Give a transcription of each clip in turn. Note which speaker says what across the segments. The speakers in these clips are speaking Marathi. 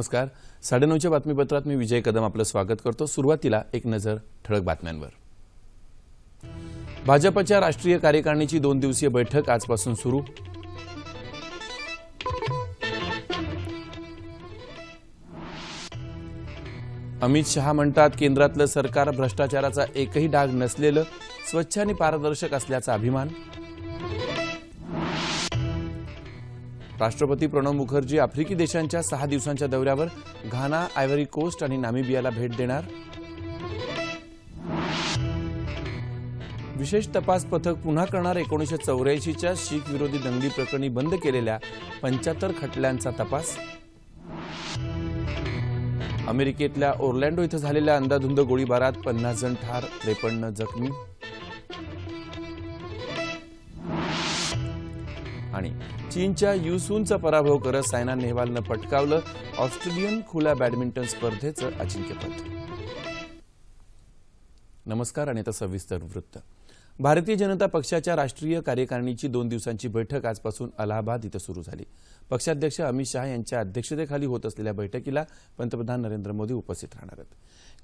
Speaker 1: नमस्कार. साडेनऊच्या बातमीपत्रात मी विजय कदम आपलं स्वागत करतो. सुरुवातीला एक नजर ठळक बातम्यांवर. भाजपच्या राष्ट्रीय कार्यकारिणीची दोन दिवसीय बैठक आजपासून सुरू. अमित शहा म्हणतात केंद्रातलं सरकार भ्रष्टाचाराचा एकही डाग नसलेलं स्वच्छ आणि पारदर्शक असल्याचा अभिमान. राष्ट्रपती प्रणव मुखर्जी आफ्रिकी देशांच्या सहा दिवसांच्या दौऱ्यावर घाना आयव्हरी कोस्ट आणि नामिबियाला भेट देणार. विशेष तपास पथक पुन्हा करणार एकोणीसशे चौऱ्याऐंशीच्या शीख विरोधी दंगली प्रकरणी बंद केलेल्या पंच्याहत्तर खटल्यांचा तपास. अमेरिकेतल्या ओर्लँडो इथं झालेल्या अंदाधुंद गोळीबारात पन्नास जण ठार त्रेपन्न जखमी. चीनच्या युसूनचा पराभव करत सायना नेहवालनं पटकावलं ऑस्ट्रेलियन खुल्या बॅडमिंटन स्पर्धेचं अजिंक्यपद. नमस्कार आणि आता सविस्तर वृत्त. भारतीय जनता पक्षाच्या राष्ट्रीय कार्यकारिणीची दोन दिवसांची बैठक आजपासून अलाहाबाद इथं सुरू झाली. पक्षाध्यक्ष अमित शहा यांच्या अध्यक्षतेखाली होत असलेल्या बैठकीला पंतप्रधान नरेंद्र मोदी उपस्थित राहणार आहेत.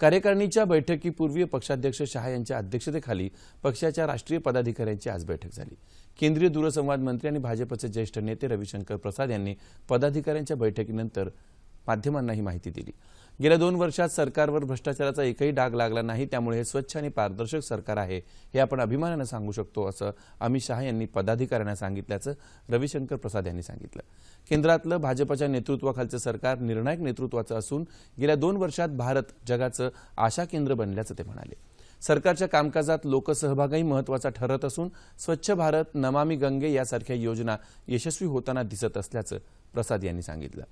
Speaker 1: कार्यकारिणीच्या बैठकीपूर्वी पक्षाध्यक्ष शहा यांच्या अध्यक्षतेखाली पक्षाच्या राष्ट्रीय पदाधिकाऱ्यांची आज बैठक झाली. केंद्रीय दूरसंवाद मंत्री आणि भाजपचे ज्येष्ठ नेते रविशंकर प्रसाद यांनी पदाधिकाऱ्यांच्या बैठकीनंतर माध्यमांना ही माहिती दिली. गेल्या दोन वर्षात सरकारवर भ्रष्टाचाराचा एकही डाग लागला नाही त्यामुळे हे स्वच्छ आणि पारदर्शक सरकार आहे हे आपण अभिमानानं सांगू शकतो असं अमित शहा यांनी पदाधिकाऱ्यांना सांगितल्याचं रविशंकर प्रसाद यांनी सांगितलं. केंद्रातलं भाजपच्या नेतृत्वाखालचं सरकार निर्णायक नेतृत्वाचं असून गेल्या दोन वर्षात भारत जगाचं आशा केंद्र बनल्याचं ते म्हणाले. सरकारच्या कामकाजात लोकसहभागही महत्त्वाचा ठरत असून स्वच्छ भारत नमामी गंगे यासारख्या योजना यशस्वी होताना दिसत असल्याचं प्रसाद यांनी सांगितलं.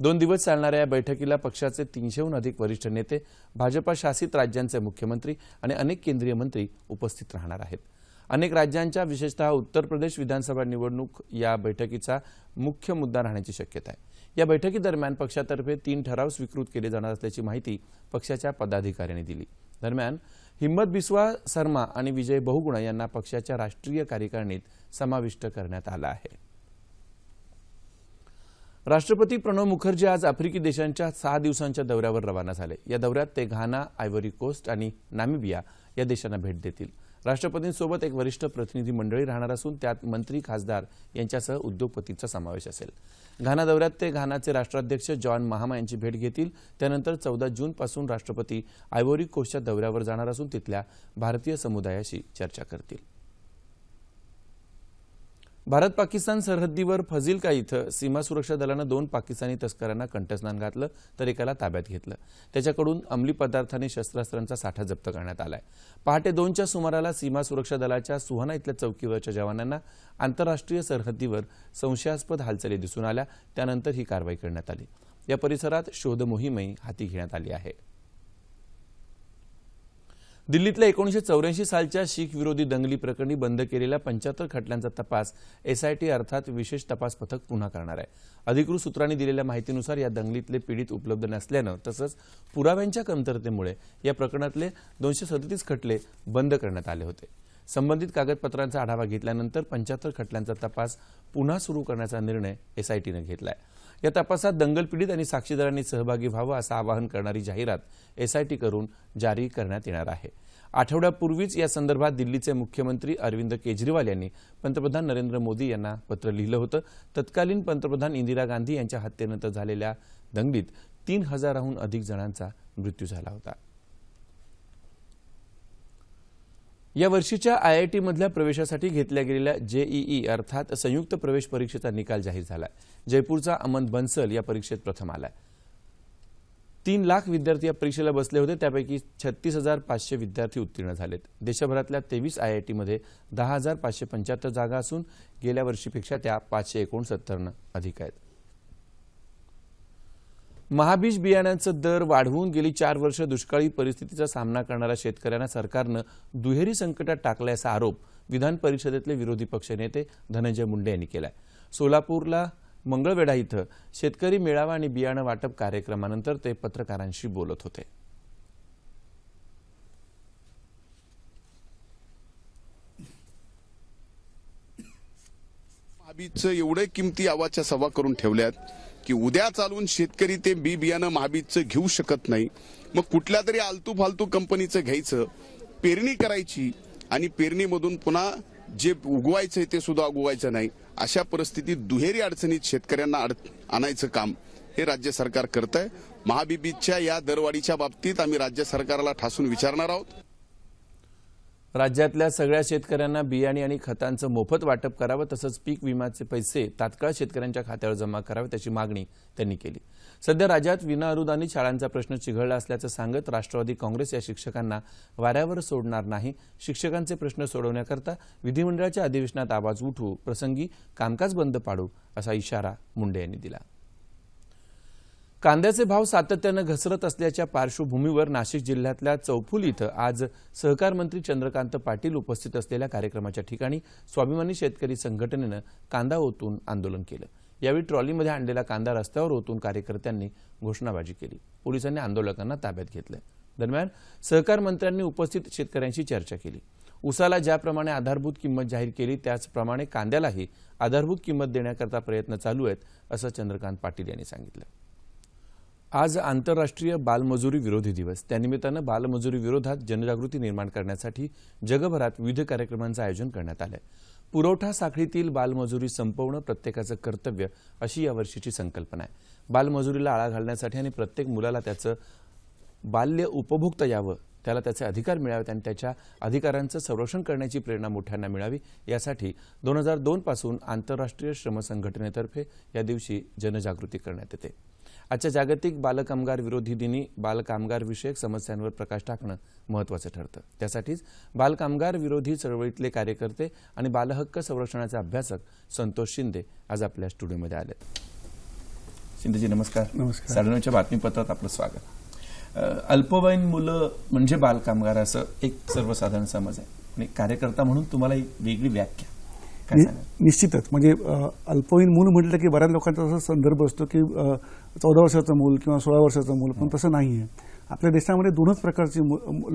Speaker 1: दोन दिवस चालणाऱ्या या बैठकीला पक्षाचे तीनशेहून अधिक वरिष्ठ नेते भाजपा शासित राज्यांचे मुख्यमंत्री आणि अनेक केंद्रीय मंत्री उपस्थित राहणार आहेत. अनेक राज्यांच्या विशेषतः उत्तर प्रदेश विधानसभा निवडणूक या बैठकीचा मुख्य मुद्दा राहण्याची शक्यता आहे. या बैठकीदरम्यान पक्षातर्फे तीन ठराव स्वीकृत केले जाणार असल्याची माहिती पक्षाच्या पदाधिकाऱ्यांनी दिली. दरम्यान हिम्मत बिस्वा शर्मा आणि विजय बहुगुणा यांना पक्षाच्या राष्ट्रीय कार्यकारिणीत समाविष्ट करण्यात आलं आहे. राष्ट्रपती प्रणव मुखर्जी आज आफ्रिकी देशांच्या सहा दिवसांच्या दौऱ्यावर रवाना झाले. या दौऱ्यात ते घाना आयव्हरी कोस्ट आणि नामिबिया या देशांना भेट देतील. राष्ट्रपतींसोबत एक वरिष्ठ प्रतिनिधी मंडळी राहणार असून त्यात मंत्री खासदार यांच्यासह उद्योगपतींचा समावेश असेल. घाना दौऱ्यात ते घानाचे राष्ट्राध्यक्ष जॉन महामा यांची भेट घेतील. त्यानंतर चौदा जूनपासून राष्ट्रपती आयव्होरी कोस्टच्या दौऱ्यावर जाणार असून तिथल्या भारतीय समुदायाशी चर्चा करतील. भारत पाकिस्तान सरहद्दीवर फजिलका इथं सीमा सुरक्षा दलानं दोन पाकिस्तानी तस्करांना कंठस्नान घातलं तर एकाला ताब्यात घेतलं. त्याच्याकडून अंमली पदार्थांनी शस्त्रास्त्रांचा साठा जप्त करण्यात आलाय. पहाटे दोनच्या सुमाराला सीमा सुरक्षा दलाच्या सुहाना इथल्या चौकीवरच्या जवानांना आंतरराष्ट्रीय सरहद्दीवर संशयास्पद हालचाली दिसून आल्या. त्यानंतर ही कारवाई करण्यात आली. या परिसरात शोध मोहीमही हाती घेण्यात आली आहे. दिल्लीतल्या एकोणीसशे चौऱ्याऐंशी सालच्या शीख विरोधी दंगली प्रकरणी बंद केलेल्या पंच्याहत्तर खटल्यांचा तपास एसआयटी अर्थात विशेष तपास पथक पुन्हा करणार आहे. अधिकृत सूत्रांनी दिलेल्या माहितीनुसार या दंगलीतले पीडित उपलब्ध नसल्यानं तसंच पुराव्यांच्या कमतरतेमुळे या प्रकरणातले दोनशे सदतीस खटले बंद करण्यात आले होते. संबंधित कागदपत्रांचा आढावा घेतल्यानंतर पंच्याहत्तर खटल्यांचा तपास पुन्हा सुरू करण्याचा निर्णय एसआयटीनं आहे या तपासात दंगलपीडित आणि साक्षीदारांनी सहभागी व्हावं असं आवाहन करणारी जाहिरात एसआयटी करून जारी करण्यात येणार आहे. आठवड्यापूर्वीच या संदर्भात दिल्लीचे मुख्यमंत्री अरविंद केजरीवाल यांनी पंतप्रधान नरेंद्र मोदी यांना पत्र लिहिलं होतं. तत्कालीन पंतप्रधान इंदिरा गांधी यांच्या हत्येनंतर झालेल्या दंगलीत तीन हजाराहून अधिक जणांचा मृत्यू झाला होता. या वर्षीच्या आयआयटी मधल्या प्रवेशासाठी घेतल्या गेलेल्या जेईई अर्थात संयुक्त प्रवेश परीक्षेचा निकाल जाहीर झाला जयपूरचा अमन बन्सल या परीक्षेत प्रथम आला तीन लाख विद्यार्थी या परीक्षेला बसले होते त्यापैकी छत्तीस हजार पाचशे विद्यार्थी उत्तीर्ण झालेत. देशभरातल्या तेवीस आयआयटीमध्ये दहा हजार पाचशे पंच्याहत्तर जागा असून गेल्या वर्षीपेक्षा त्या पाचशे एकोणसत्तरनं अधिक आहेत. महाबीज बियाण्यांचं दर वाढवून गेली चार वर्ष दुष्काळी परिस्थितीचा सामना करणाऱ्या शेतकऱ्यांना सरकारनं दुहेरी संकटात टाकल्याचा आरोप विधान परिषदेतले विरोधी पक्षनेते धनंजय मुंडे यांनी केलाय. सोलापूरला मंगळवेढा इथं शेतकरी मेळावा आणि बियाणं वाटप कार्यक्रमानंतर ते पत्रकारांशी बोलत होते.
Speaker 2: महाबीजचं एवढे किमती आवाच्या सभा करून ठेवल्यात. की उद्या चालून शेतकरी ते बी बियाणं महाबीजचं घेऊ शकत नाही. मग कुठल्या तरी आलतू फालतू कंपनीचं घ्यायचं पेरणी करायची आणि पेरणीमधून पुन्हा जे उगवायचं ते सुद्धा उगवायचं नाही अशा परिस्थितीत दुहेरी अडचणीत शेतकऱ्यांना अड आणायचं काम हे राज्य सरकार करत आहे महाबीबीच्या या दरवाढीच्या बाबतीत आम्ही राज्य सरकारला ठासून विचारणार आहोत.
Speaker 1: राज्यातल्या सगळ्या शेतकऱ्यांना बियाणे आणि खतांचं मोफत वाटप करावं तसंच पीक विम्याचे पैसे तात्काळ शेतकऱ्यांच्या खात्यावर जमा करावे त्याची मागणी त्यांनी केली. सध्या राज्यात विनाअनुदानित शाळांचा प्रश्न चिघळला असल्याचं सांगत राष्ट्रवादी काँग्रेस या शिक्षकांना वाऱ्यावर सोडणार नाही शिक्षकांचे प्रश्न सोडवण्याकरता विधिमंडळाच्या अधिवेशनात आवाज उठू प्रसंगी कामकाज बंद पाडू असा इशारा मुंडे यांनी दिला. कांद्याचे भाव सातत्यानं घसरत असल्याच्या पार्श्वभूमीवर नाशिक जिल्ह्यातल्या चौफुल इथं आज सहकार मंत्री चंद्रकांत पाटील उपस्थित असलेल्या कार्यक्रमाच्या ठिकाणी स्वाभिमानी शेतकरी संघटनेनं कांदा ओतून आंदोलन केलं. यावेळी ट्रॉलीमध्ये आणलेला कांदा रस्त्यावर ओतून कार्यकर्त्यांनी घोषणाबाजी केली. पोलिसांनी आंदोलकांना ताब्यात घेतलं. दरम्यान सहकार मंत्र्यांनी उपस्थित शेतकऱ्यांशी चर्चा केली. उसाला ज्याप्रमाणे आधारभूत किंमत जाहीर केली त्याचप्रमाणे कांद्यालाही आधारभूत किंमत देण्याकरता प्रयत्न चालू आहेत असं चंद्रकांत पाटील यांनी सांगितलं. आज आंतरराष्ट्रीय बालमजुरी विरोधी दिवस. त्यानिमित्तानं बालमजुरी विरोधात जनजागृती निर्माण करण्यासाठी जगभरात विविध कार्यक्रमांचं आयोजन करण्यात आलंय. पुरवठा साखळीतील बालमजुरी संपवणं प्रत्येकाचं कर्तव्य अशी यावर्षीची संकल्पना आहे. बालमजुरीला आळा घालण्यासाठी आणि प्रत्येक मुलाला त्याचं बाल्य उपभोगता यावं त्याला त्याचे अधिकार मिळावेत आणि त्याच्या अधिकारांचं संरक्षण करण्याची प्रेरणा मोठ्यांना मिळावी यासाठी दोन हजार दोन पासून आंतरराष्ट्रीय श्रम संघटनेतर्फे या दिवशी जनजागृती करण्यात येते. आजच्या जागतिक बालकामगार विरोधी दिनी बालकामगार विषयक समस्यांवर प्रकाश टाकणं महत्वाचं ठरतं. त्यासाठीच बालकामगार विरोधी चळवळीतले कार्यकर्ते आणि बालहक्क संरक्षणाचे अभ्यासक संतोष शिंदे आज आपल्या स्टुडिओमध्ये आले शिंदेजी नमस्कार.
Speaker 3: नमस्कार.
Speaker 1: साडेनऊच्या बातमीपत्रात आपलं स्वागत. अल्पवयीन मुलं म्हणजे बालकामगार असं एक सर्वसाधारण समज आहे. आणि कार्यकर्ता म्हणून तुम्हाला एक वेगळी व्याख्या. काय
Speaker 3: नि-
Speaker 1: सांगाल?
Speaker 3: निश्चितच. म्हणजे अ, अल्पवयीन मूल म्हटलं की बऱ्याच लोकांचा असा संदर्भ असतो की चौदा वर्षाचं मूल किंवा सोळा वर्षाचं मूल पण तसं नाही आहे आपल्या देशामध्ये दोनच प्रकारची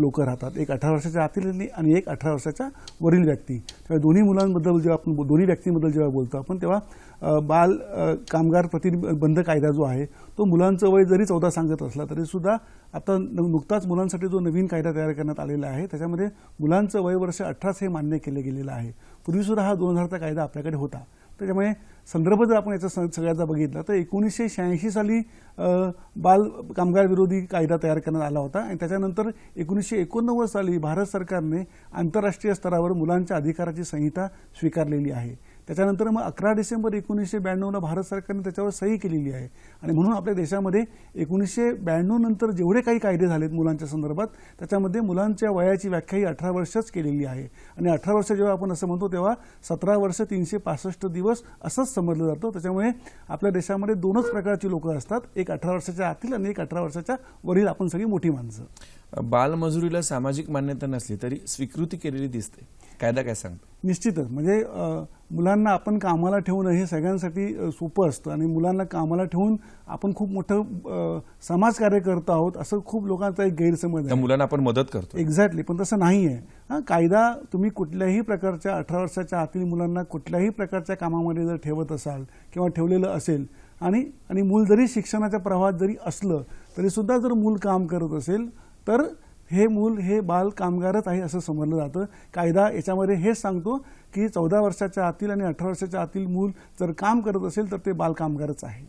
Speaker 3: लोक राहतात. एक अठरा वर्षाच्या आतील आणि- आणि एक अठरा वर्षाच्या वरील व्यक्ती. तेव्हा दोन्ही मुलांबद्दल जेव्हा आपण बो- दोन्ही व्यक्तींबद्दल जेव्हा बोलतो आपण तेव्हा अ, बाल अ, कामगार प्रतिबंध कायदा जो आहे तो मुलांचं वय जरी चौदा सांगत असला तरी सुद्धा आता न- नुकताच मुलांसाठी जो नवीन कायदा तयार करण्यात आलेला आहे त्याच्यामध्ये मुलांचं वय वर्ष अठराच हे मान्य केले गेलेलं आहे. पूर्वीसुद्धा हा दोन हजारचा कायदा आपल्याकडे होता. त्याच्यामुळे संदर्भ जर आपण याचा सगळ्याचा बघितला तर एकोणीसशे शहाऐंशी साली बाल कामगार विरोधी कायदा तयार करण्यात आला होता. आणि त्याच्यानंतर एकोणीसशे एकोणनव्वद साली भारत सरकारने आंतरराष्ट्रीय स्तरावर मुलांच्या अधिकाराची संहिता स्वीकारलेली आहे. त्याच्यानंतर मग अकरा डिसेंबर एकोणीसशे ब्याण्णवला भारत सरकारने त्याच्यावर सही केलेली आहे. आणि म्हणून आपल्या देशामध्ये एकोणीसशे ब्याण्णव नंतर जेवढे काही कायदे झालेत मुलांच्या संदर्भात त्याच्यामध्ये मुलांच्या वयाची व्याख्या ही अठरा वर्षच केलेली आहे. आणि अठरा वर्ष जेव्हा आपण असं म्हणतो तेव्हा सतरा वर्ष तीनशे पासष्ट दिवस असंच समजलं जातं. त्याच्यामुळे आपल्या देशामध्ये दोनच प्रकारची लोकं असतात एक अठरा वर्षाच्या आतील आणि एक अठरा वर्षाच्या वरील आपण सगळी मोठी माणसं.
Speaker 1: बालमजुरीला सामाजिक मान्यता नसली तरी स्वीकृती केलेली दिसते. कायदा काय सांगतो?
Speaker 3: निश्चितच. म्हणजे मुलांना आपण कामाला ठेवणं हे सगळ्यांसाठी सोपं असतं आणि मुलांना कामाला ठेवून आपण खूप मोठं समाजकार्य करत आहोत असं खूप लोकांचा एक गैरसमज आहे.
Speaker 1: मुलांना आपण मदत करतो
Speaker 3: एक्झॅक्टली पण तसं नाही आहे. हा कायदा तुम्ही कुठल्याही प्रकारच्या अठरा वर्षाच्या आतील मुलांना कुठल्याही प्रकारच्या कामामध्ये जर ठेवत असाल किंवा ठेवलेलं असेल आणि आणि मूल जरी शिक्षणाच्या प्रवाहात जरी असलं तरी सुद्धा जर मूल काम करत असेल तर हे मूल हे बाल कामगारच आहे असं समजलं जातं. कायदा याच्यामध्ये हेच सांगतो की चौदा वर्षाच्या आतील आणि अठरा वर्षाच्या आतील मूल जर काम करत असेल तर ते बाल कामगारच आहे.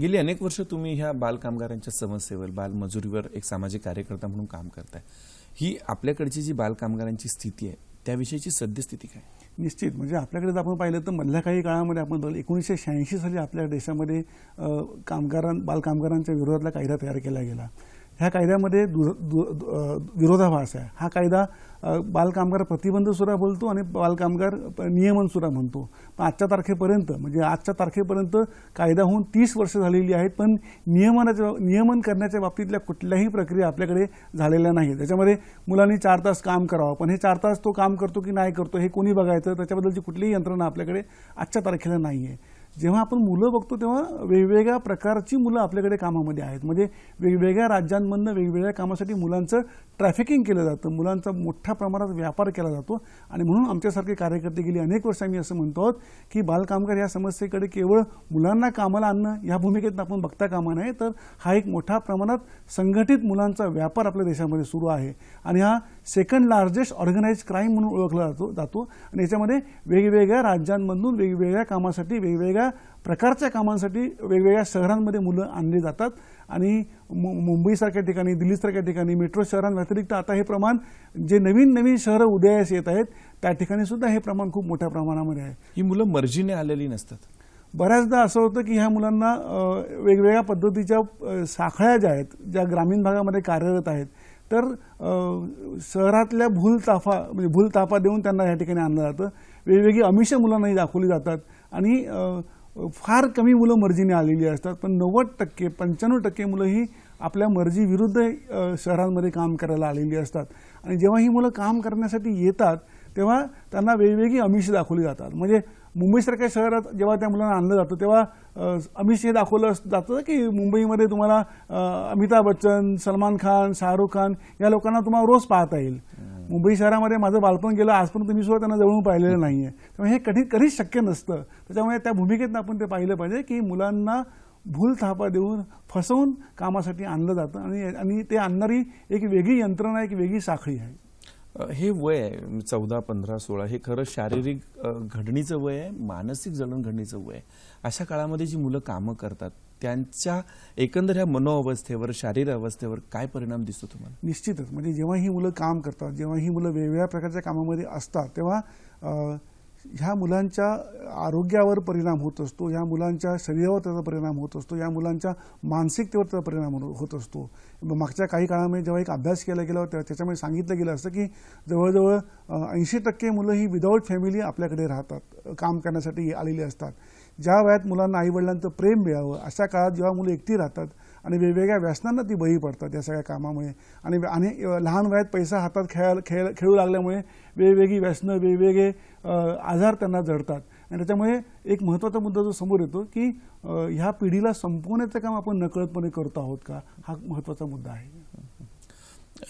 Speaker 1: गेली अनेक वर्ष तुम्ही ह्या बालकामगारांच्या समस्येवर बालमजुरीवर एक सामाजिक कार्यकर्ता म्हणून काम करताय. ही आपल्याकडची जी बालकामगारांची स्थिती आहे त्याविषयीची सद्यस्थिती काय?
Speaker 3: निश्चित. म्हणजे आपल्याकडे जर आपण पाहिलं तर मधल्या काही काळामध्ये आपण बघलं एकोणीसशे शहाऐंशी साली आपल्या देशामध्ये कामगारां बालकामगारांच्या विरोधातला कायदा तयार केला गेला. ह्या कायद्यामध्ये दु- विरोधाभास आहे. हा कायदा बालकामगार प्रतिबंध सुद्धा बोलतो आणि बालकामगार नियमनसुद्धा नियमन सुद्धा म्हणतो. पण आजच्या तारखेपर्यंत म्हणजे आजच्या तारखेपर्यंत कायदा होऊन तीस वर्ष झालेली आहेत पण नियमनाच्या नियमन करण्याच्या बाबतीतल्या कुठल्याही प्रक्रिया आपल्याकडे झालेल्या नाही त्याच्यामध्ये मुलांनी चार तास काम करावं. पण हे चार तास तो काम करतो की नाही करतो हे कोणी बघायचं? त्याच्याबद्दलची कुठलीही यंत्रणा आपल्याकडे आजच्या तारखेला नाही आहे जेव्हा आपण मुलं बघतो तेव्हा वेगवेगळ्या प्रकारची मुलं आपल्याकडे कामामध्ये आहेत. म्हणजे वेगवेगळ्या राज्यांमधनं वेगवेगळ्या कामासाठी मुलांचं ट्रॅफिकिंग केलं जातं. मुलांचा मोठ्या प्रमाणात व्यापार केला जातो. आणि म्हणून आमच्यासारखे कार्यकर्ते गेली अनेक वर्ष आम्ही असं म्हणतो आहोत की बालकामगार या समस्येकडे केवळ मुलांना कामाला आणणं या भूमिकेत आपण बघता कामा नये तर हा एक मोठ्या प्रमाणात संघटित मुलांचा व्यापार आपल्या देशामध्ये सुरू आहे. आणि हा सेकंड लार्जेस्ट ऑर्गनाईज क्राईम म्हणून ओळखला जातो जातो. आणि याच्यामध्ये वेगवेगळ्या राज्यांमधून वेगवेगळ्या कामासाठी वेगवेगळ्या प्रकारच्या कामांसाठी वेगवेगळ्या शहरांमध्ये मुलं आणली जातात. आणि मु मुंबईसारख्या ठिकाणी दिल्लीसारख्या ठिकाणी मेट्रो शहरांव्यतिरिक्त आता हे प्रमाण जे नवीन नवीन शहरं उदयास येत आहेत त्या ठिकाणी सुद्धा हे प्रमाण खूप मोठ्या प्रमाणामध्ये आहे.
Speaker 1: ही मुलं मर्जीने आलेली नसतात.
Speaker 3: बऱ्याचदा असं होतं की ह्या मुलांना वेगवेगळ्या पद्धतीच्या साखळ्या ज्या आहेत ज्या ग्रामीण भागामध्ये कार्यरत आहेत तर शहरातल्या भूलताफा म्हणजे भूलताफा देऊन त्यांना या ठिकाणी आणलं जातं. वेगवेगळी अमिष मुलांनाही दाखवली जातात. आणि फार कमी मुलं मर्जीने आलेली असतात पण नव्वद टक्के पंच्याण्णव टक्के मुलं ही आपल्या मर्जीविरुद्ध विरुद्ध शहरांमध्ये काम करायला आलेली असतात. आणि जेव्हा ही मुलं काम करण्यासाठी येतात तेव्हा त्यांना वेगवेगळी अमिष दाखवली जातात. म्हणजे मुंबईसारख्या शहरात जेव्हा त्या मुलांना आणलं जातं तेव्हा अमिष हे दाखवलं जातं की मुंबईमध्ये तुम्हाला अमिताभ बच्चन सलमान खान शाहरुख खान या लोकांना तुम्हाला रोज पाहता येईल. मुंबई शहरामध्ये माझं बालपण गेलं आजपर्यंत मी सुद्धा त्यांना जवळून पाहिलेलं नाही आहे त्यामुळे हे कधी कधीच शक्य नसतं. त्याच्यामुळे त्या भूमिकेतनं आपण ते पाहिलं पाहिजे की मुलांना भूल थापा देऊन फसवून कामासाठी आणलं जातं आणि आणि ते आणणारी एक वेगळी यंत्रणा एक वेगळी साखळी आहे.
Speaker 1: हे वय आहे चौदा पंधरा सोळा हे खरं शारीरिक घडणीचं वय आहे मानसिक जडणघडणीचं वय आहे. अशा काळामध्ये जी मुलं कामं करतात त्यांच्या एकंदर ह्या मनोअवस्थेवर शारीर अवस्थेवर काय परिणाम दिसतो तुम्हाला?
Speaker 3: निश्चितच. म्हणजे जेव्हा ही मुलं काम करतात जेव्हा ही मुलं वेगवेगळ्या प्रकारच्या कामामध्ये असतात तेव्हा ह्या मुलांच्या आरोग्यावर परिणाम होत असतो ह्या मुलांच्या शरीरावर त्याचा परिणाम होत असतो या मुलांच्या मानसिकतेवर त्याचा परिणाम होत असतो. मागच्या काही काळामध्ये जेव्हा एक अभ्यास केला गेला होता त्याच्यामध्ये सांगितलं गेलं असतं की जवळजवळ ऐंशी टक्के मुलं ही विदाऊट फॅमिली आपल्याकडे राहतात काम करण्यासाठी आलेली असतात. ज्या वयात मुलांना आईवडिलांचं प्रेम मिळावं अशा काळात जेव्हा मुलं एकटी राहतात आणि वेगवेगळ्या व्यसनांना ती बळी पडतात या सगळ्या कामामुळे आणि आणि लहान वयात पैसा हातात खेळ खेळ खेळू लागल्यामुळे वेगवेगळी व्यसनं वेगवेगळे आजार त्यांना जडतात. आणि त्याच्यामुळे एक महत्त्वाचा मुद्दा जो समोर येतो की ह्या पिढीला संपवण्याचं काम आपण नकळतपणे करतो आहोत का? हा महत्त्वाचा मुद्दा आहे.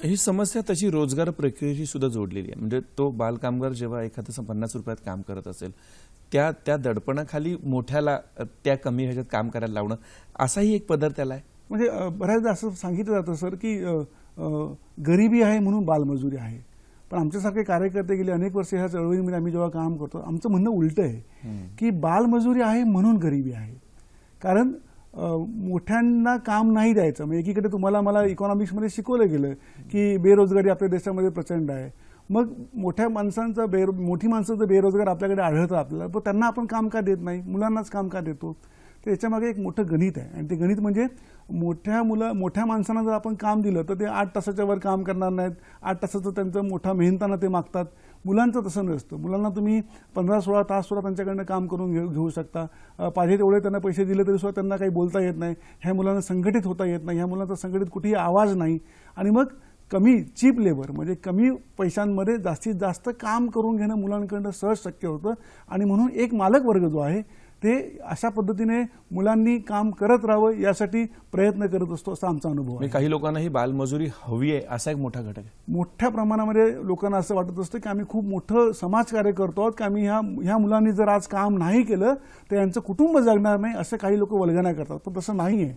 Speaker 1: ही समस्या तशी रोजगार प्रक्रियेशी सुद्धा जोडलेली आहे. म्हणजे तो बालकामगार जेव्हा एखाद्या पन्नास रुपयात काम करत असेल त्या त्या दडपणाखाली मोठ्याला त्या कमी ह्याच्यात काम करायला लावणं असाही एक पदर त्याला आहे.
Speaker 3: म्हणजे बऱ्याचदा असं सांगितलं जातं सर की गरिबी आहे म्हणून बालमजुरी आहे. पण आमच्यासारखे कार्यकर्ते गेले अनेक वर्ष ह्या चळवळीमध्ये आम्ही जेव्हा काम करतो आमचं म्हणणं उलटं आहे की बालमजुरी आहे म्हणून गरिबी आहे. कारण मोठ्यांना काम नाही द्यायचं. म्हणजे एकीकडे तुम्हाला मला इकॉनॉमिक्समध्ये शिकवलं गेलं की बेरोजगारी आपल्या देशामध्ये प्रचंड आहे. मग मोठ्या माणसांचा बेरो मोठी माणसं जर बेरोजगार आपल्याकडे आढळतं आपल्याला तर त्यांना आपण काम का देत नाही? मुलांनाच काम का देतो? तर याच्यामागे एक मोठं गणित आहे. आणि ते गणित म्हणजे मोठ्या मुलं मोठ्या माणसांना जर आपण काम दिलं तर ते आठ तासाच्या वर काम करणार नाहीत. आठ तासाचं त्यांचं मोठा मेहनताना ते मागतात. मुलांचं तसं नसतं. मुलांना तुम्ही पंधरा सोळा तास सुद्धा त्यांच्याकडनं काम करून घेऊ घेऊ शकता. पाहिजे तेवढे त्यांना पैसे दिले तरी सुद्धा त्यांना काही बोलता येत नाही. ह्या मुलांना संघटित होता येत नाही. ह्या मुलांचा संघटित कुठेही आवाज नाही. आणि मग कमी चीप लेबर म्हणजे कमी पैशांमध्ये जास्तीत जास्त काम करून घेणं मुलांकडनं सहज शक्य होतं. आणि म्हणून एक मालक वर्ग जो आहे ते अशा पद्धतीने मुलांनी काम करत राहावं यासाठी प्रयत्न करत असतो असा आमचा अनुभव आहे.
Speaker 1: म्हणजे काही लोकांना ही बालमजुरी हवी आहे असा एक मोठा घटक आहे.
Speaker 3: मोठ्या प्रमाणामध्ये लोकांना असं वाटत असतं की आम्ही खूप मोठं समाजकार्य करतो आहोत की आम्ही ह्या ह्या मुलांनी जर आज काम नाही केलं तर यांचं कुटुंब जगणार नाही असं काही लोक वल्गना करतात. पण तसं नाही आहे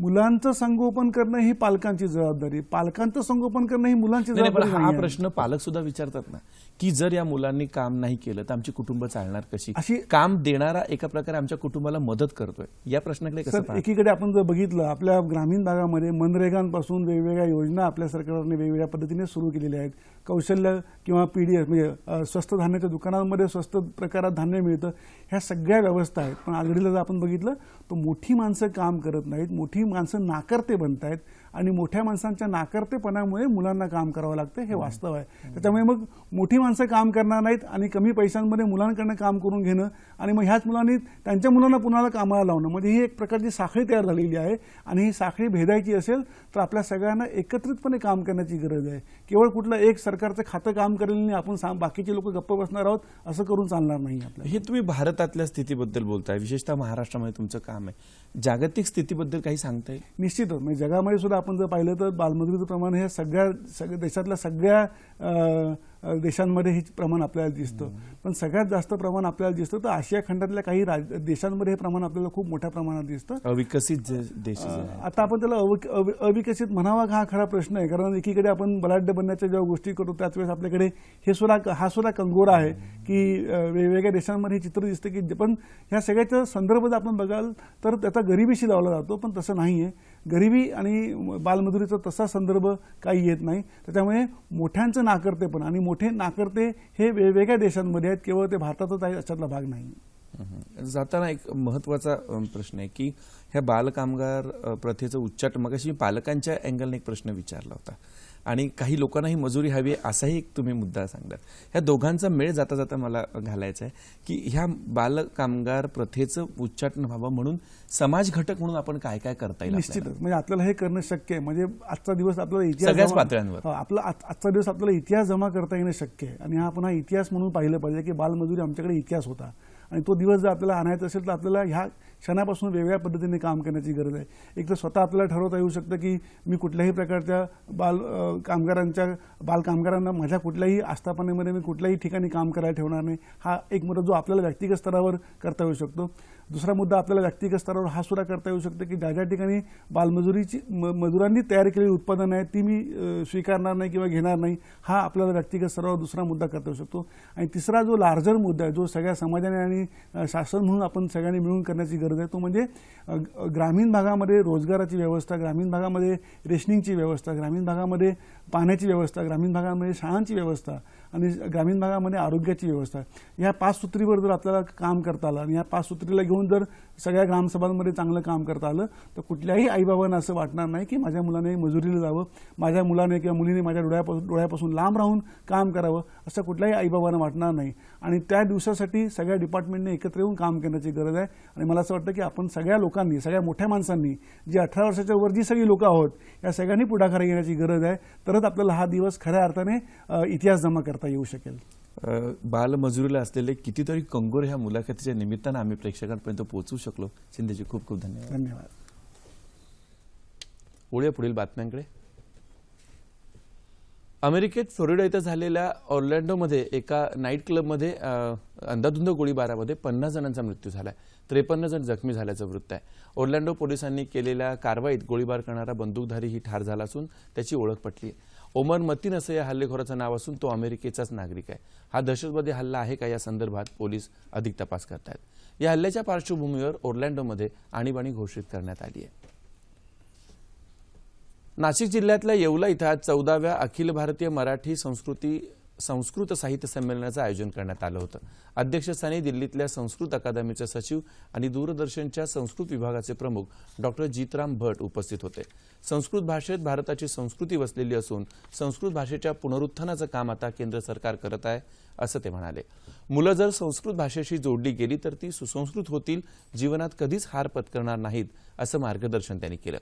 Speaker 3: मुलांचं संगोपन करणं ही पालकांची जबाबदारी पालकांचं संगोपन करणं ही मुलांची जबाबदारी
Speaker 1: हा. प्रश्न पालक सुद्धा विचारतात ना की जर या मुलांनी काम नाही केलं तर आमची कुटुंब चालणार कशी?
Speaker 3: अशी-
Speaker 1: काम देणारा एका प्रकारे आमच्या कुटुंबाला मदत करतोय. या प्रश्नाकडे कसं?
Speaker 3: एकीकडे आपण जर बघितलं आपल्या ग्रामीण भागामध्ये मनरेगांपासून वेगवेगळ्या योजना आपल्या सरकारने वेगवेगळ्या पद्धतीने सुरू केलेल्या आहेत. कौशल्य किंवा पीडीएस म्हणजे अ, स्वस्त धान्याच्या दुकानांमध्ये स्वस्त प्रकारात धान्य मिळतं. ह्या सगळ्या व्यवस्था आहेत. पण आघाडीला जर आपण बघितलं तर मोठी माणसं काम करत नाहीत मोठी माणसं नाकारते बनत आहेत आणि मोठ्या माणसांच्या नाकर्तेपणामुळे मुलांना काम करावं लागतं हे वास्तव आहे. त्याच्यामुळे मग मोठी माणसं काम करणार नाहीत आणि कमी पैशांमध्ये मुलांकडनं काम करून घेणं आणि मग ह्याच मुलांनी त्यांच्या मुलांना पुन्हा कामाला लावणं. म्हणजे ही एक प्रकारची साखळी तयार झालेली आहे आणि ही साखळी भेदायची असेल तर आपल्या सगळ्यांना एकत्रितपणे काम करण्याची गरज आहे. केवळ कुठलं एक सरकारचं खातं काम करेल आणि आपण बाकीचे लोक गप्प बसणार आहोत असं करून चालणार नाही आपल्याला
Speaker 1: हे तुम्ही भारतातल्या स्थितीबद्दल बोलताय विशेषतः महाराष्ट्रामध्ये तुमचं काम आहे. जागतिक स्थितीबद्दल काही सांगता येईल
Speaker 3: निश्चितच. म्हणजे जगामध्ये सुद्धा आपण जर पाहिलं तर बालमजुरीचं प्रमाण हे सगळ्या सगळ्या देशातल्या सगळ्या देशांमध्ये हे प्रमाण आपल्याला दिसतं. पण सगळ्यात जास्त प्रमाण आपल्याला दिसतं तर आशिया खंडातल्या काही राज- देशांमध्ये हे प्रमाण आपल्याला खूप मोठ्या प्रमाणात दिसतं.
Speaker 1: अविकसित देश.
Speaker 3: आता आपण त्याला अविक- अवि- अविकसित म्हणावा का हा खरा प्रश्न आहे? कारण एकीकडे आपण बलाढ्य बनण्याच्या जेव्हा गोष्टी करतो त्याच वेळेस आपल्याकडे हे सुद्धा हा सुद्धा कंगोरा आहे की वेगवेगळ्या देशांमध्ये हे चित्र दिसतं की पण ह्या सगळ्याच्या संदर्भ जर आपण बघाल तर त्याचा गरिबीशी लावला जातो पण तसं नाही आहे गरिबी आणि बालमजुरीचा तसा संदर्भ काही येत नाही. त्याच्यामुळे मोठ्यांचं नाकर्तेपण आणि मोठे नाकर्ते हे वेगवेगळ्या देशांमध्ये आहेत केवळ ते भारतातच आहे अशातला भाग नाही.
Speaker 1: जाताना एक महत्त्वाचा प्रश्न आहे की ह्या बालकामगार प्रथेचं उच्चाटन मग पालकांच्या अँगलने एक प्रश्न विचारला होता. आणि काही लोकांना ही मजुरी हवी असाही एक तुम्ही मुद्दा सांगतात. ह्या दोघांचा मेळ जाता जाता मला घालायचा आहे की ह्या बालकामगार प्रथेचं उच्चाटन व्हावं म्हणून समाज घटक म्हणून आपण काय काय करता येईल?
Speaker 3: निश्चितच. म्हणजे आपल्याला हे करणं शक्य आहे. म्हणजे आजचा दिवस आपल्याला इतिहास
Speaker 1: सगळ्याच पातळ्यांवर.
Speaker 3: हो, आपला आज- आजचा दिवस आपल्याला इतिहास जमा करता येणं शक्य आहे. आणि हा आपण हा इतिहास म्हणून पाहिलं पाहिजे की बालमजुरी आमच्याकडे इतिहास होता. आणि तो दिवस जर आपल्याला आणायचा असेल तर आपल्याला ह्या क्षणापासून वेगळ्या पद्धतीने काम करण्याची गरज आहे. एक तर स्वतः आपल्याला ठरवता येऊ शकतं की मी कुठल्याही प्रकारच्या बाल कामगारांच्या बालकामगारांना माझ्या कुठल्याही आस्थापनेमध्ये मी कुठल्याही ठिकाणी काम करायला ठेवणार नाही. हा एक मुद्दा जो आपल्याला व्यक्तिगत स्तरावर करता येऊ शकतो. दुसरा मुद्दा आपल्याला व्यक्तिगत स्तरावर हा सुद्धा करता येऊ शकतो की ज्या ज्या ठिकाणी बालमजुरीची म- मजुरांनी तयार केलेली उत्पादनं आहेत ती मी स्वीकारणार नाही किंवा घेणार नाही हा आपल्याला व्यक्तिगत स्तरावर दुसरा मुद्दा करता येऊ शकतो. आणि तिसरा जो लार्जर मुद्दा आहे जो सगळ्या समाजाने आणि शासन म्हणून आपण सगळ्यांनी मिळून करण्याची गरज आहे तो म्हणजे ग्रामीण भागामध्ये रोजगाराची व्यवस्था ग्रामीण भागामध्ये रेशनिंगची व्यवस्था ग्रामीण भागामध्ये पाण्याची व्यवस्था ग्रामीण भागामध्ये शाळांची व्यवस्था आणि ग्रामीण भागामध्ये आरोग्याची व्यवस्था. या पाच सूत्रीवर जर आपल्याला काम करता आलं आणि या पाच सूत्रीला घेऊन जर सगळ्या ग्रामसभांमध्ये चांगलं काम करता आलं तर कुठल्याही आईबाबांना असं वाटणार नाही की माझ्या मुलाने मजुरीला जावं माझ्या मुलाने किंवा मुलीने माझ्या डोळ्यापासून डोळ्यापासून लांब राहून काम करावं असं कुठल्याही आईबाबांना वाटणार नाही. आणि त्या दिवसासाठी सगळ्या डिपार्टमेंटने एकत्र येऊन काम करण्याची गरज आहे. आणि मला असं वाटतं की आपण सगळ्या लोकांनी सगळ्या मोठ्या माणसांनी जी अठरा वर्षाच्या वर जी सगळी लोकं आहोत या सगळ्यांनी पुढाकार घेण्याची गरज आहे. तरच आपल्याला हा दिवस खऱ्या अर्थाने इतिहास जमा करता येऊ शकेल.
Speaker 1: बालमजुरीला असलेले कितीतरी कंगोर ह्या मुलाखतीच्या निमित्तानं आम्ही प्रेक्षकांपर्यंत पोहोचू शकलो. शिंदेजी खूप खूप धन्यवाद.
Speaker 3: धन्यवाद.
Speaker 1: वळूया पुढील बातम्यांकडे. अमेरिकेत फ्लोरिडा इथं झालेल्या ऑर्लँडोमध्ये एका नाईट क्लबमध्ये अंधाधुंद गोळीबारामध्ये पन्नास जणांचा मृत्यू झालाय. त्रेपन्न जण जखमी झाल्याचं वृत्त आहे. ओर्लँडो पोलिसांनी केलेल्या कारवाईत गोळीबार करणारा बंदूकधारी ही ठार झाला असून त्याची ओळख पटली आहे. ओमर मतीन असं या हल्लेखोराचं नाव असून तो अमेरिकेचाच नागरिक आहे. हा दहशतवादी हल्ला आहे का या संदर्भात पोलीस अधिक तपास करतायत. या हल्ल्याच्या पार्श्वभूमीवर ओर्लँडोमध्ये आणीबाणी घोषित करण्यात आली आहे. नाशिक जिल्ह्यातल्या येवला इथं आज चौदाव्या अखिल भारतीय मराठी संस्कृती संस्कृत साहित्य संमेलनाचं आयोजन करण्यात आलं होतं. अध्यक्षस्थानी दिल्लीतल्या संस्कृत अकादमीचे सचिव आणि दूरदर्शनच्या संस्कृत विभागाचे प्रमुख डॉक्टर जीतराम भट उपस्थित होते. संस्कृत भाषेत भारताची संस्कृती वसलेली असून संस्कृत भाषेच्या पुनरुत्थानाचं काम आता केंद्र सरकार करत आहे असं ते म्हणाले. मुलं जर संस्कृत भाषेशी जोडली गेली तर ती सुसंस्कृत होतील जीवनात कधीच हार पत्करणार नाहीत असं मार्गदर्शन त्यांनी केलं.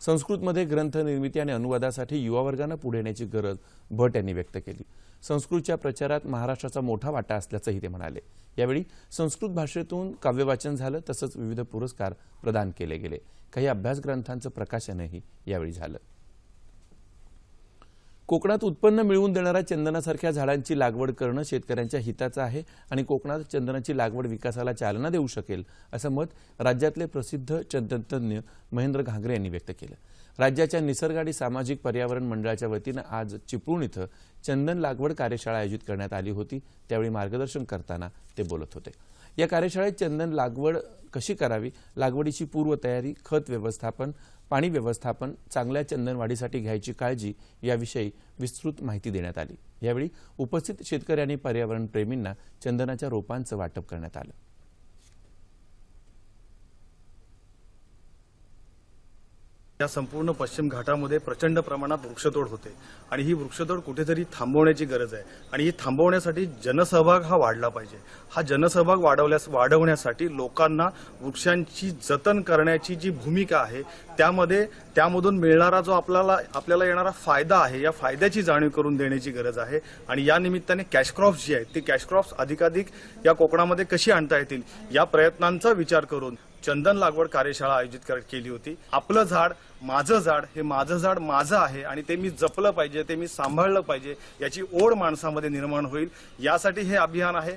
Speaker 1: संस्कृतमध्ये ग्रंथ निर्मिती आणि अनुवादासाठी युवा वर्गानं पुढे येण्याची गरज भट यांनी व्यक्त केली. संस्कृतच्या प्रचारात महाराष्ट्राचा मोठा वाटा असल्याचंही ते म्हणाले. यावेळी संस्कृत भाषेतून काव्यवाचन झालं तसंच विविध पुरस्कार प्रदान केले गेले. काही अभ्यास ग्रंथांचं प्रकाशनही यावेळी झालं. कोकणात उत्पन्न मिळवून देणाऱ्या चंदनासारख्या झाडांची लागवड करणं शेतकऱ्यांच्या हिताचं आहे आणि कोकणात चंदनाची लागवड विकासाला चालना देऊ शकेल असं मत राज्यातले प्रसिद्ध चंदनतज्ञ महेंद्र घागरे यांनी व्यक्त केलं. राज्याच्या निसर्ग आणि सामाजिक पर्यावरण मंडळाच्या वतीनं आज चिपळूण इथं चंदन लागवड कार्यशाळा आयोजित करण्यात आली होती. त्यावेळी मार्गदर्शन करताना ते बोलत होते. या कार्यशाळेत चंदन लागवड कशी करावी? लागवडीची पूर्वतयारी खत व्यवस्थापन पाणी व्यवस्थापन चांगल्या चंदनवाढीसाठी घ्यायची काळजी याविषयी विस्तृत माहिती देण्यात आली. यावेळी उपस्थित शेतकरी आणि पर्यावरण प्रेमींना चंदनाच्या रोपांचं वाटप करण्यात आलं.
Speaker 4: या संपूर्ण पश्चिम घाटामध्ये प्रचंड प्रमाणात वृक्षतोड होते. आणि ही वृक्षतोड कुठेतरी थांबवण्याची गरज आहे. आणि ही थांबवण्यासाठी जनसहभाग हा वाढला पाहिजे. हा जनसहभाग वाढवल्यास वाढवण्यासाठी लोकांना वृक्षांची जतन करण्याची जी भूमिका आहे त्यामध्ये त्यामधून मिळणारा जो आपल्याला आपल्याला येणारा फायदा आहे या फायद्याची जाणीव करून देण्याची गरज आहे. आणि या निमित्ताने कॅश क्रॉप्स जी आहेत ती कॅश क्रॉप्स अधिकाधिक या कोकणामध्ये कशी आणता येतील या प्रयत्नांचा विचार करून चंदन लागवड कार्यशाळा आयोजित केली होती. आपलं झाड माझं झाड हे माझं झाड माझं आहे आणि ते मी जपलं पाहिजे ते मी सांभाळलं पाहिजे याची ओढ माणसामध्ये निर्माण होईल यासाठी हे अभियान आहे.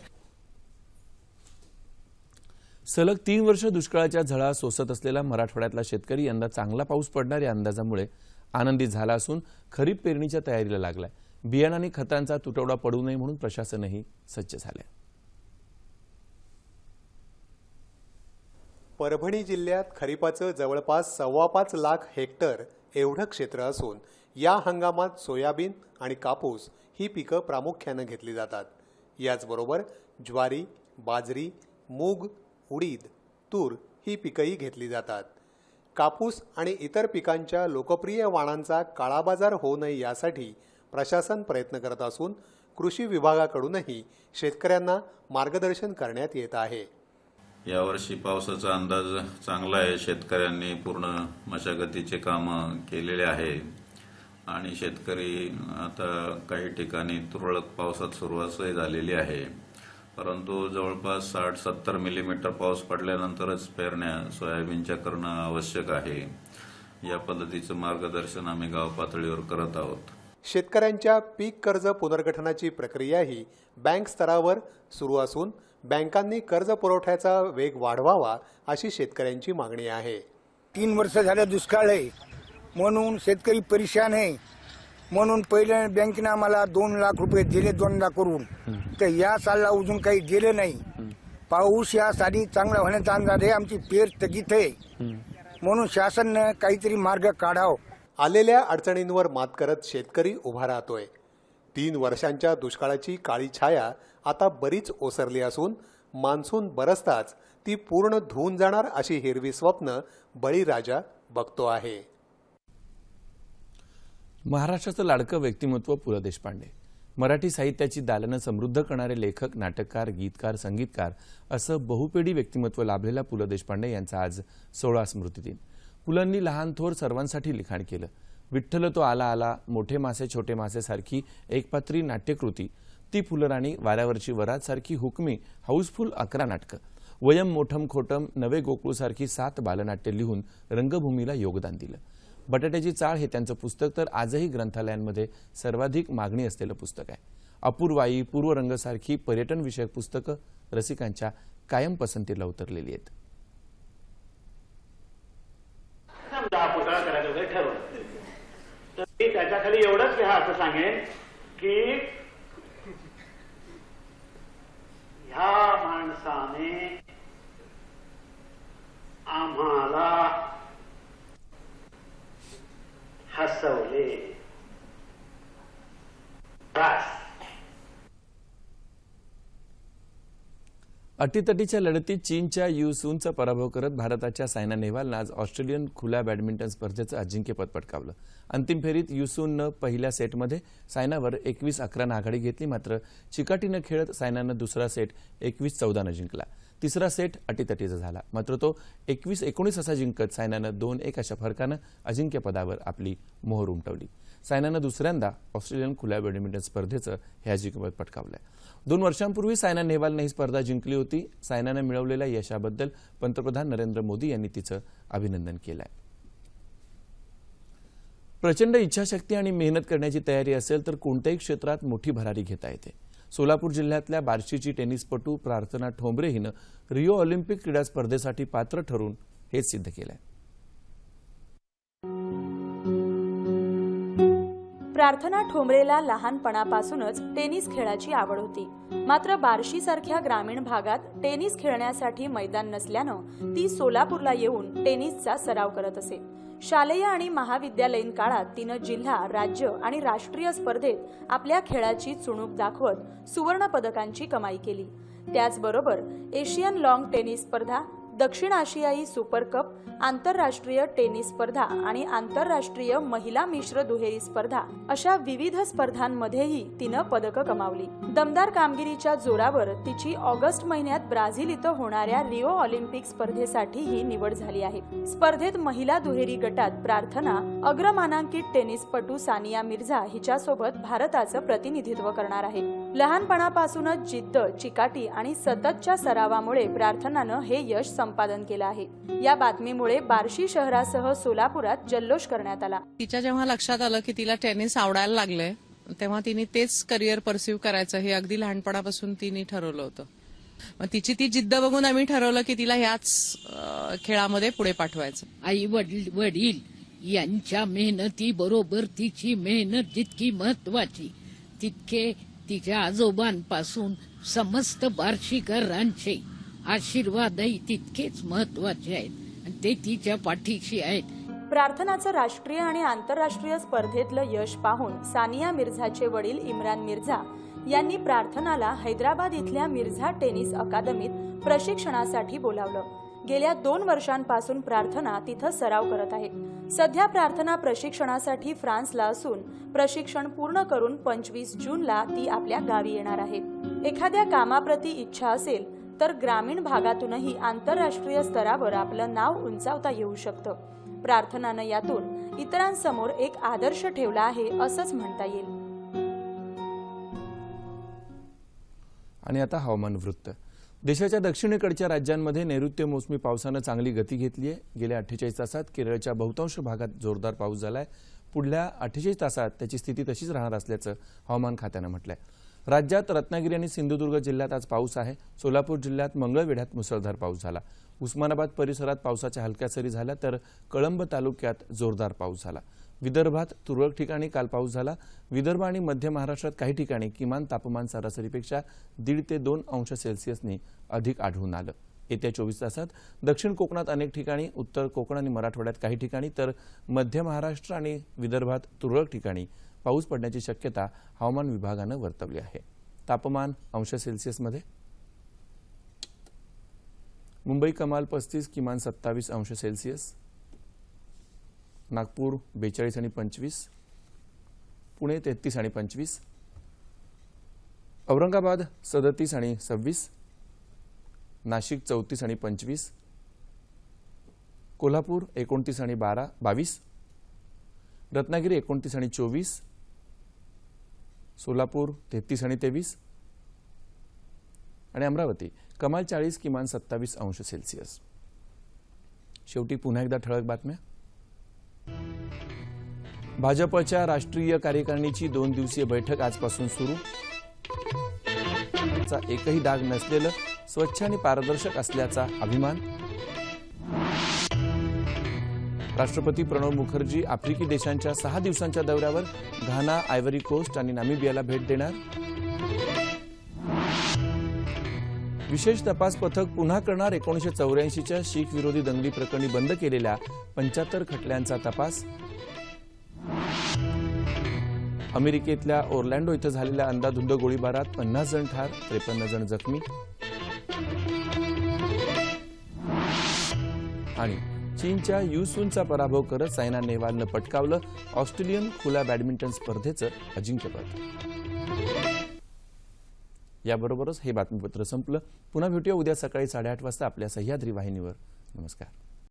Speaker 1: सलग तीन वर्ष दुष्काळाच्या झळा सोसत असलेला मराठवाड्यातला शेतकरी यंदा चांगला पाऊस पडणार या अंदाजामुळे आनंदित झाला असून खरीप पेरणीच्या तयारीला लागलाय. बियाणं आणि खतांचा तुटवडा पडू नये म्हणून प्रशासनही सज्ज झालंय.
Speaker 5: परभणी जिल्ह्यात खरीपाचं जवळपास सव्वा पाच लाख हेक्टर एवढं क्षेत्र असून या हंगामात सोयाबीन आणि कापूस ही पिकं प्रामुख्यानं घेतली जातात. याचबरोबर ज्वारी बाजरी मूग उडीद तूर ही पिकंही घेतली जातात. कापूस आणि इतर पिकांच्या लोकप्रिय वाणांचा काळाबाजार होऊ नये यासाठी प्रशासन प्रयत्न करत असून कृषी विभागाकडूनही शेतकऱ्यांना मार्गदर्शन करण्यात येत आहे.
Speaker 6: यावर्षी पावसाचा अंदाज चांगला आहे. शेतकऱ्यांनी पूर्ण मशागतीचे कामं केलेले आहे. आणि शेतकरी आता काही ठिकाणी तुरळक पावसात सुरुवातही झालेली आहे. परंतु जवळपास साठ सत्तर मिलीमीटर पाऊस पडल्यानंतरच पेरण्या सोयाबीनच्या करणं आवश्यक आहे. या पद्धतीचं मार्गदर्शन आम्ही गाव पातळीवर करत आहोत.
Speaker 5: शेतकऱ्यांच्या पीक कर्ज पुनर्गठनाची प्रक्रियाही बँक स्तरावर सुरू असून बँकांनी कर्ज पुरवठ्याचा वेग वाढवावा अशी शेतकऱ्यांची मागणी आहे.
Speaker 7: तीन वर्ष झालं दुष्काळ आहे. म्हणून शेतकरी परेशान आहे. म्हणून पहिले बँकेनं आम्हाला दोन लाख रुपये दिले दोनदा करून. तर या सालला अजून काही दिलं नाही. पाऊस या साली चांगला होण्याचा अंदाज आहे. आमची पेर स्थगित आहे. म्हणून शासननं काहीतरी मार्ग काढाव.
Speaker 5: आलेल्या अडचणींवर मात करत शेतकरी उभा राहतोय. तीन वर्षांच्या दुष्काळाची काळी छाया आता बरीच ओसरली असून मान्सून बरसताच ती पूर्ण धुवून जाणार अशी हिरवी स्वप्न बळीराजा बघतो आहे.
Speaker 1: महाराष्ट्राचं लाडकं व्यक्तिमत्व पु ल देशपांडे. मराठी साहित्याची दालनं समृद्ध करणारे लेखक नाटककार गीतकार संगीतकार असं बहुपेडी व्यक्तिमत्व लाभलेला पु ल देशपांडे यांचा आज सोळा स्मृतिदिन पुलांनी लहान थोर सर्वांसाठी लिखाण केलं. विठ्ठल तो आला आला मोठे मासे छोटे मासे सारखी एकपात्री नाट्यकृती ती फुलराणी वाऱ्यावरची वरात सारखी हुकमी हाऊसफुल अकरा नाटकं. वयम मोठम खोटम नवे गोकुळसारखी सात बालनाट्य लिहून रंगभूमीला योगदान दिलं. बटाट्याची चाळ हे त्यांचं पुस्तक तर आजही ग्रंथालयांमध्ये सर्वाधिक मागणी असलेलं पुस्तक आहे. अपूर्वाई पूर्वरंगसारखी पर्यटनविषयक पुस्तकं रसिकांच्या कायम पसंतीला उतरलेली आहेत.
Speaker 8: ठरवलं तर मी त्याच्याखाली एवढंच लिहा असं सांगेन की ह्या माणसाने आम्हाला हसवले. बस.
Speaker 1: अटीतटीच्या लढतीत चीनच्या यू सूनचा पराभव करत भारताच्या सायना नेहवालनं आज ऑस्ट्रेलियन खुल्या बॅडमिंटन स्पर्धेचं अजिंक्यपद पटकावलं. अंतिम फेरीत युसूननं पहिल्या सेटमध्ये सायनावर एकवीस अकरानं आघाडी घेतली मात्र चिकाटीनं खेळत सायनानं दुसरा सेट एकवीस चौदानं जिंकला. तिसरा सेट अटीतटीचा झाला मात्र तो एकवीस एकोणीस असा जिंकत सायनानं दोन एक अशा फरकानं अजिंक्यपदावर आपली मोहर उमटवली. सायनानं दुसऱ्यांदा ऑस्ट्रेलियन खुल्या बॅडमिंटन स्पर्धेचं हे अजिंक्यपद पटकावलंय. दोन वर्षांपूर्वी सायना नेहवालनं ही स्पर्धा जिंकली होती. सायनानं मिळवलेल्या यशाबद्दल पंतप्रधान नरेंद्र मोदी यांनी तिचं अभिनंदन केलं आहे प्रचंड इच्छाशक्ती आणि मेहनत करण्याची तयारी असेल तर कोणत्याही क्षेत्रात मोठी भरारी घेता येते. सोलापूर जिल्ह्यातल्या बार्शीची टेनिसपटू प्रार्थना ठोंबरे हिनं रिओ ऑलिम्पिक क्रीडा स्पर्धेसाठी पात्र ठरून हेच सिद्ध केलंय.
Speaker 9: प्रार्थना ठोंबरेला लहानपणापासूनच टेनिस खेळाची आवड होती. मात्र बार्शीसारख्या ग्रामीण भागात टेनिस खेळण्यासाठी मैदान नसल्यानं ती सोलापूरला येऊन टेनिसचा सराव करत असे. शालेय आणि महाविद्यालयीन काळात तिनं जिल्हा राज्य आणि राष्ट्रीय स्पर्धेत आपल्या खेळाची चुणूक दाखवत सुवर्ण पदकांची कमाई केली. त्याचबरोबर एशियन लॉंग टेनिस स्पर्धा दक्षिण आशियाई सुपर कप आंतरराष्ट्रीय टेनिस स्पर्धा आणि आंतरराष्ट्रीय महिला मिश्र दुहेरी स्पर्धा अशा विविध स्पर्धांमध्येही तिनं पदकं कमावली. दमदार कामगिरीच्या जोरावर तिची ऑगस्ट महिन्यात ब्राझील इथं होणाऱ्या रिओ ऑलिम्पिक स्पर्धेसाठी ही निवड झाली आहे. स्पर्धेत महिला दुहेरी गटात प्रार्थना अग्रमानांकित टेनिसपटू सानिया मिर्झा हिच्यासोबत भारताचं प्रतिनिधित्व करणार आहे. लहानपणापासूनच जिद्द चिकाटी आणि सततच्या सरावामुळे प्रार्थनानं हे यश संपादन केलं आहे. या बातमीमुळे बार्शी शहरासह सोलापुरात जल्लोष करण्यात आला.
Speaker 10: तिच्या जेव्हा लक्षात आलं की तिला टेनिस आवडायला लागलंय तेव्हा तिने तेच करिअर परस्यू करायचं हे अगदी लहानपणापासून तिने ठरवलं होतं. मग तिची ती जिद्द बघून आम्ही ठरवलं की तिला ह्याच खेळामध्ये पुढे पाठवायचं.
Speaker 11: आई वडील वडील यांच्या मेहनती बरोबर तिची मेहनत जितकी महत्वाची तितके तिच्या आजोबांपासून समस्त बार्शीकरांचे आशीर्वादही तितकेच महत्त्वाचे आहेत. आणि ते तिच्या पाठीशी आहेत.
Speaker 9: प्रार्थनाचं राष्ट्रीय आणि आंतरराष्ट्रीय स्पर्धेतलं यश पाहून सानिया मिर्झाचे वडील इम्रान मिर्झा यांनी प्रार्थनाला हैदराबाद इथल्या मिर्झा टेनिस अकादमीत प्रशिक्षणासाठी बोलावलं. गेल्या दोन वर्षांपासून प्रार्थना तिथं सराव करत आहे. सध्या प्रार्थना प्रशिक्षणासाठी फ्रान्सला असून प्रशिक्षण पूर्ण करून पंचवीस जूनला ती आपल्या गावी येणार आहे. एखाद्या कामाप्रती इच्छा असेल तर ग्रामीण भागातूनही आंतरराष्ट्रीय स्तरावर आपलं नाव उंचावता येऊ शकतं. प्रार्थनानं यातून इतरांसमोर एक आदर्श ठेवला आहे असंच म्हणता येईल.
Speaker 1: आणि आता हवामान वृत्त. देशाच्या दक्षिणेकडच्या राज्यांमध्ये नैऋत्य मोसमी पावसानं चांगली गती घेतली आहे गेल्या अठ्ठेचाळीस तासात केरळच्या बहुतांश भागात जोरदार पाऊस झालाय. पुढल्या अठ्ठेचाळीस तासात त्याची स्थिती तशीच राहणार असल्याचं हवामान खात्यानं म्हटलंय. राज्यात रत्नागिरी आणि सिंधुदुर्ग जिल्ह्यात आज पाऊस आहे. सोलापूर जिल्ह्यात मंगळवेढ्यात मुसळधार पाऊस झाला. उस्मानाबाद परिसरात पावसाच्या हलक्या सरी झाल्या तर कळंब तालुक्यात जोरदार पाऊस झाला. विदर्भात तुरळक ठिकाणी काल पाऊस झाला. विदर्भ आणि मध्य महाराष्ट्रात काही ठिकाणी किमान तापमान सरासरीपेक्षा दीड ते दोन अंश सेल्सिअसनी अधिक आढळून आलं. येत्या चोवीस तासात दक्षिण कोकणात अनेक ठिकाणी उत्तर कोकण आणि मराठवाड्यात काही ठिकाणी तर मध्य महाराष्ट्र आणि विदर्भात तुरळक ठिकाणी पाऊस पडण्याची शक्यता हवामान विभागानं वर्तवली आहे. तापमान अंश सेल्सिअसमध्ये? मुंबई कमाल पस्तीस किमान सत्तावीस अंश सेल्सिअस. नागपूर बेचाळीस आणि पंचवीस पुणे तेहतीस आणि पंचवीस औरंगाबाद सदतीस आणि सव्वीस नाशिक चौतीस आणि पंचवीस कोल्हापूर एकोणतीस आणि बारा बावीस रत्नागिरी एकोणतीस आणि चोवीस सोलापूर तेहतीस आणि तेवीस आणि अमरावती. कमाल चाळीस किमान सत्तावीस अंश सेल्सिअस. शेवटी पुन्हा एकदा ठळक बातम्या. भाजपच्या राष्ट्रीय कार्यकारिणीची दोन दिवसीय बैठक आजपासून सुरू. चा एकही डाग नसलेलं स्वच्छ आणि पारदर्शक असल्याचा अभिमान. राष्ट्रपती प्रणव मुखर्जी आफ्रिकी देशांच्या सहा दिवसांच्या दौऱ्यावर घाना आयव्हरी कोस्ट आणि नामिबियाला भेट देणार. विशेष तपास पथक पुन्हा करणार एकोणीशे चौऱ्याऐंशीच्या शीख विरोधी दंगली प्रकरणी बंद केलेल्या पंच्याहत्तर खटल्यांचा तपास. अमेरिकेतल्या ओर्लँडो इथं झालेल्या अंदाधुंद गोळीबारात पन्नास जण ठार त्रेपन्न जण जखमी. आणि चीनच्या युसूनचा पराभव करत सायना नेहवालनं पटकावलं ऑस्ट्रेलियन खुल्या बॅडमिंटन स्पर्धेचं अजिंक्यपद याबरोबरच हे बातमीपत्र संपलं. पुन्हा भेटूया उद्या सकाळी साडेआठ वाजता आपल्या सह्याद्री वाहिनीवर. नमस्कार.